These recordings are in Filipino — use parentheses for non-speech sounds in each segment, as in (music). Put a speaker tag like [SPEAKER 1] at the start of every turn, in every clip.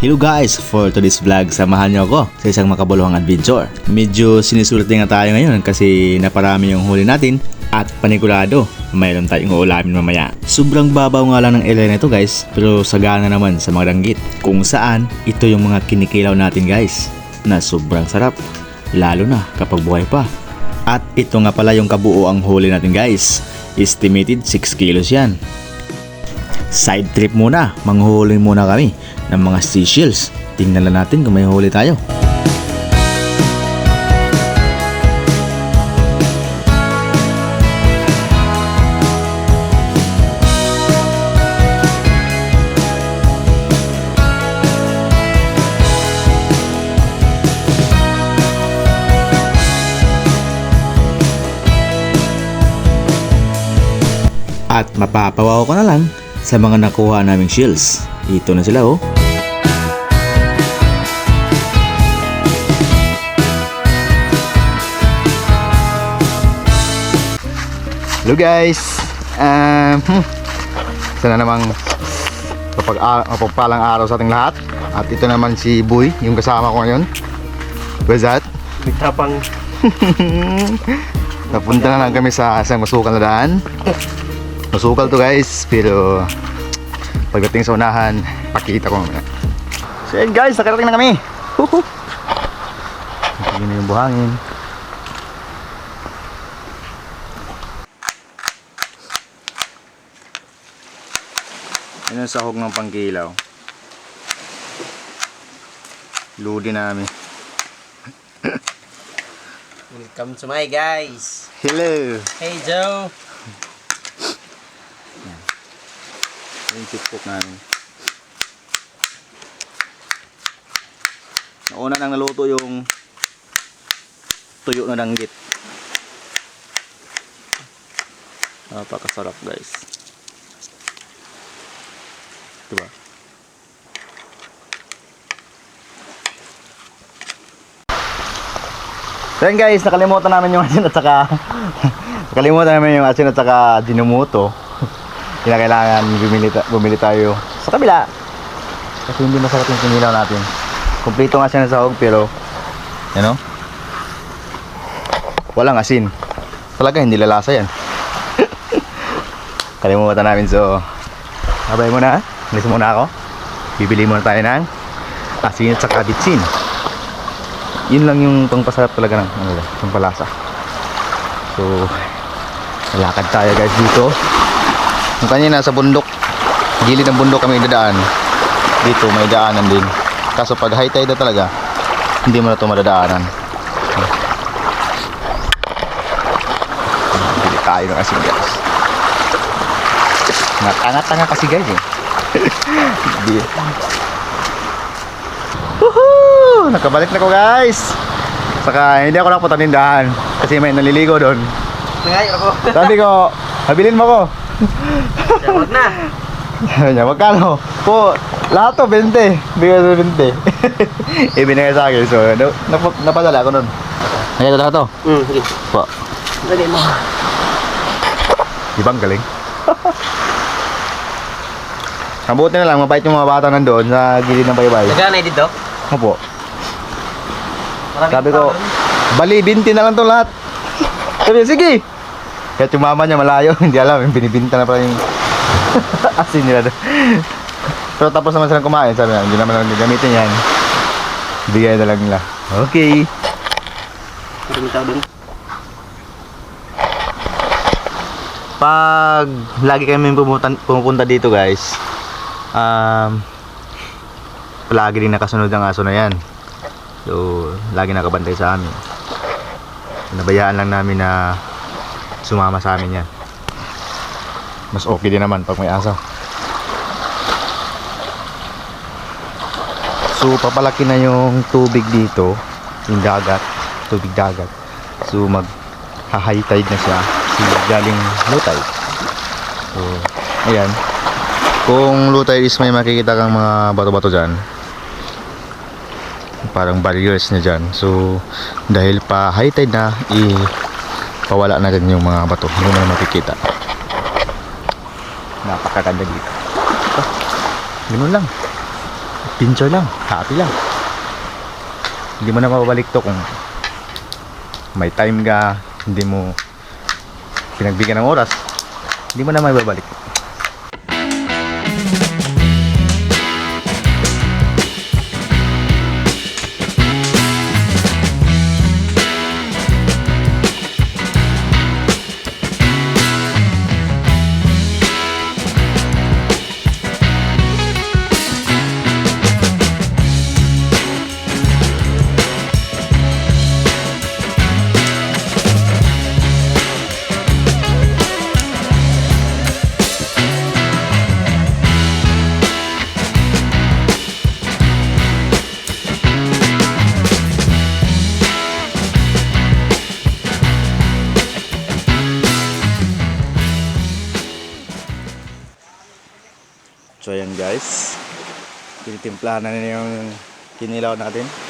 [SPEAKER 1] Hello guys! For today's vlog, samahan niyo ako sa isang makabuluhang adventure. Medyo sinusulti nga tayo ngayon kasi naparami yung huli natin at panigurado, mayroon tayong uulamin mamaya. Sobrang babaw nga lang ng area nito guys, pero sagana naman sa mga danggit. Kung saan, ito yung mga kinikilaw natin guys, na sobrang sarap. Lalo na kapag buhay pa. At ito nga pala yung kabuo ang huli natin guys. Estimated 6 kilos yan. Side trip muna, manghuli muna kami ng mga seashells. Tingnan lang natin kung may huli tayo. At mapapawaw ko na lang sa mga nakuha naming shells. Ito na sila oh. Hello guys! Um, hmm. Sana namang mapag mapagpalang araw sa ating lahat. At ito naman si Boy, yung kasama ko ngayon. What's that?
[SPEAKER 2] Nagtapang (laughs)
[SPEAKER 1] Napunta na lang kami sa isang masukal na daan. Masukal to guys, pero pagdating sa unahan, pakita ko mamaya. So yan guys, nakarating na kami. Woohoo! Hindi na yung buhangin. Yan ang sahog ng pangkilaw. Ludi namin.
[SPEAKER 2] Welcome to my guys.
[SPEAKER 1] Hello!
[SPEAKER 2] Hey Joe.
[SPEAKER 1] Yung chipcook namin. Nauna nang naluto yung tuyo na danggit. Napakasarap guys. Diba? So yun guys, nakalimutan namin yung asin at saka (laughs) nakalimutan namin yung asin at saka dinumuto. Kinakailangan bumili, bumili tayo sa kabila. Kasi hindi masarap yung kinilaw natin. Kompleto nga siya ng sahog pero you know, walang asin. Talaga hindi lalasa yan. (laughs) Kalimutan namin so sabay muna. Alis muna ako. Bibili muna tayo ng asin at saka bitsin. Yun lang yung pangpasarap talaga ng ano, ng palasa. So, lalakad tayo guys dito. Yung kanina sa bundok, gilid ng bundok kami dadaan. Dito may daanan din. Kaso pag high tide na talaga, hindi mo na ito madadaanan. Bili tayo ng asin guys. Natanga-tanga kasi guys eh. Hindi. Woohoo! Nakabalik na ko guys. Saka hindi ako nakapunta tindahan kasi may naliligo doon.
[SPEAKER 2] Nangayo ako.
[SPEAKER 1] Sabi ko, habilin mo ko.
[SPEAKER 2] Huwag na.
[SPEAKER 1] Sabi niya, magkano? Po, lahat to, 20. Bigay ko 20. (laughs) Ibinigay sa akin. So, na, nap- napadala ako nun. Nakita lahat to?
[SPEAKER 2] Hmm, sige.
[SPEAKER 1] Po.
[SPEAKER 2] Dali mo.
[SPEAKER 1] Di ba ang galing? Mabuti na lang, mabait yung mga bata nandoon sa gilid ng baybay.
[SPEAKER 2] Nagana dito?
[SPEAKER 1] Opo.
[SPEAKER 2] Maraming
[SPEAKER 1] Sabi ko, bali, 20 na lang to lahat. Sabi sige. Kahit yung mama niya malayo, (laughs) hindi alam, yung binibinta na pala yung (laughs) asin nila doon. Pero tapos naman silang kumain, sabi niya, hindi naman lang gagamitin yan. Bigay na lang nila. Okay. Pag lagi kami pumunta, pumupunta dito guys, um, palagi din nakasunod ang aso na yan. So, lagi nakabantay sa amin. Nabayaan lang namin na sumama sa amin yan. Mas okay din naman pag may aso. So, papalaki na yung tubig dito, yung dagat, tubig dagat. So, mag high tide na siya kasi galing low tide. So, ayan. Kung low tide is may makikita kang mga bato-bato dyan. Parang barriers na dyan. So, dahil pa high tide na, i pawala na din yung mga bato. Hindi mo na makikita. Napakaganda dito. Ito. Ganun lang. adventure lang. Happy lang. Hindi mo na mababalik to kung may time ka, hindi mo pinagbigyan ng oras, hindi mo na mababalik. So ayan guys, tinitimplahan na nila yung kinilaw natin.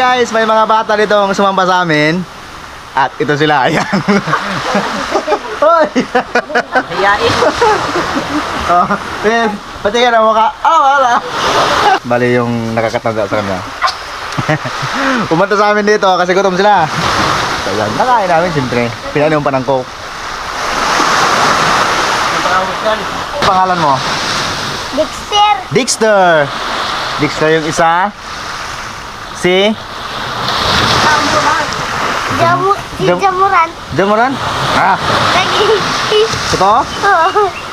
[SPEAKER 1] Guys, may mga bata ditong sumamba sa amin. At ito sila, (laughs) ayan. Hoy!
[SPEAKER 2] Hiyain.
[SPEAKER 1] oh, eh, pati ka na mukha. Oh, wala. Bali yung nakakatanda sa kanya. (laughs) Pumunta sa amin dito kasi gutom sila. So yan, nakain namin siyempre. Pinainom pa ng coke.
[SPEAKER 2] Ang
[SPEAKER 1] pangalan mo?
[SPEAKER 3] Dexter,
[SPEAKER 1] Dexter. Dexter yung isa. Si?
[SPEAKER 3] Jamu, Si
[SPEAKER 1] Jam-
[SPEAKER 3] Jamuran.
[SPEAKER 1] Jamuran? Ah,
[SPEAKER 3] Lagi.
[SPEAKER 1] ito?
[SPEAKER 3] Oo. (laughs)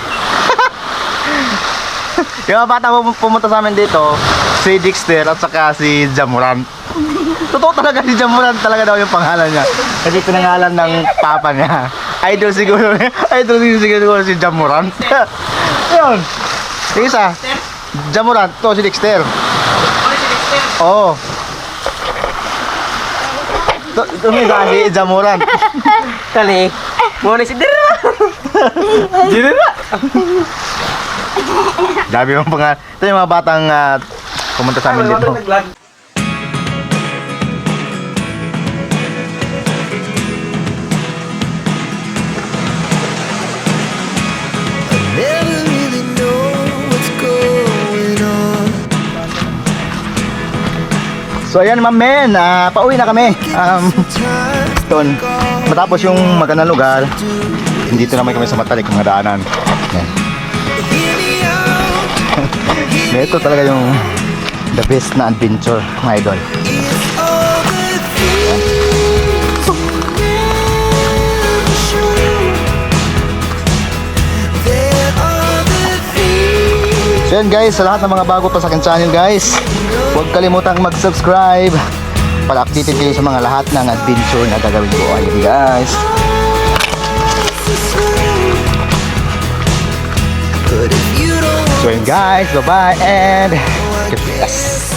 [SPEAKER 3] (laughs)
[SPEAKER 1] Yung mga bata pum- pumunta sa amin dito, si Dexter at saka si Jamuran. (laughs) Totoo talaga si Jamuran talaga daw yung pangalan niya. Kasi pinangalan ng papa niya. Idol siguro, idol siguro si Jamuran. Yun. Yung isa, Jamuran, to si Dexter. Oo. To, to yung isa si Jamuran.
[SPEAKER 2] Kani. Muna si Dira.
[SPEAKER 1] Ginira! Dami yung pangalan. Ito yung mga batang ah, pumunta sa amin dito. So ayan ma'am men, ah, pauwi na kami. Um, doon, matapos yung magandang lugar, dito naman kami sa Matalik, mga daanan. Yan. (laughs) Ito talaga yung the best na adventure, mga idol. So yan guys, sa lahat ng mga bago pa sa akin channel guys, huwag kalimutang mag-subscribe para updated kayo sa mga lahat ng adventure na gagawin ko. Ayun guys.
[SPEAKER 4] You
[SPEAKER 1] So yun guys, bye-bye and God bless.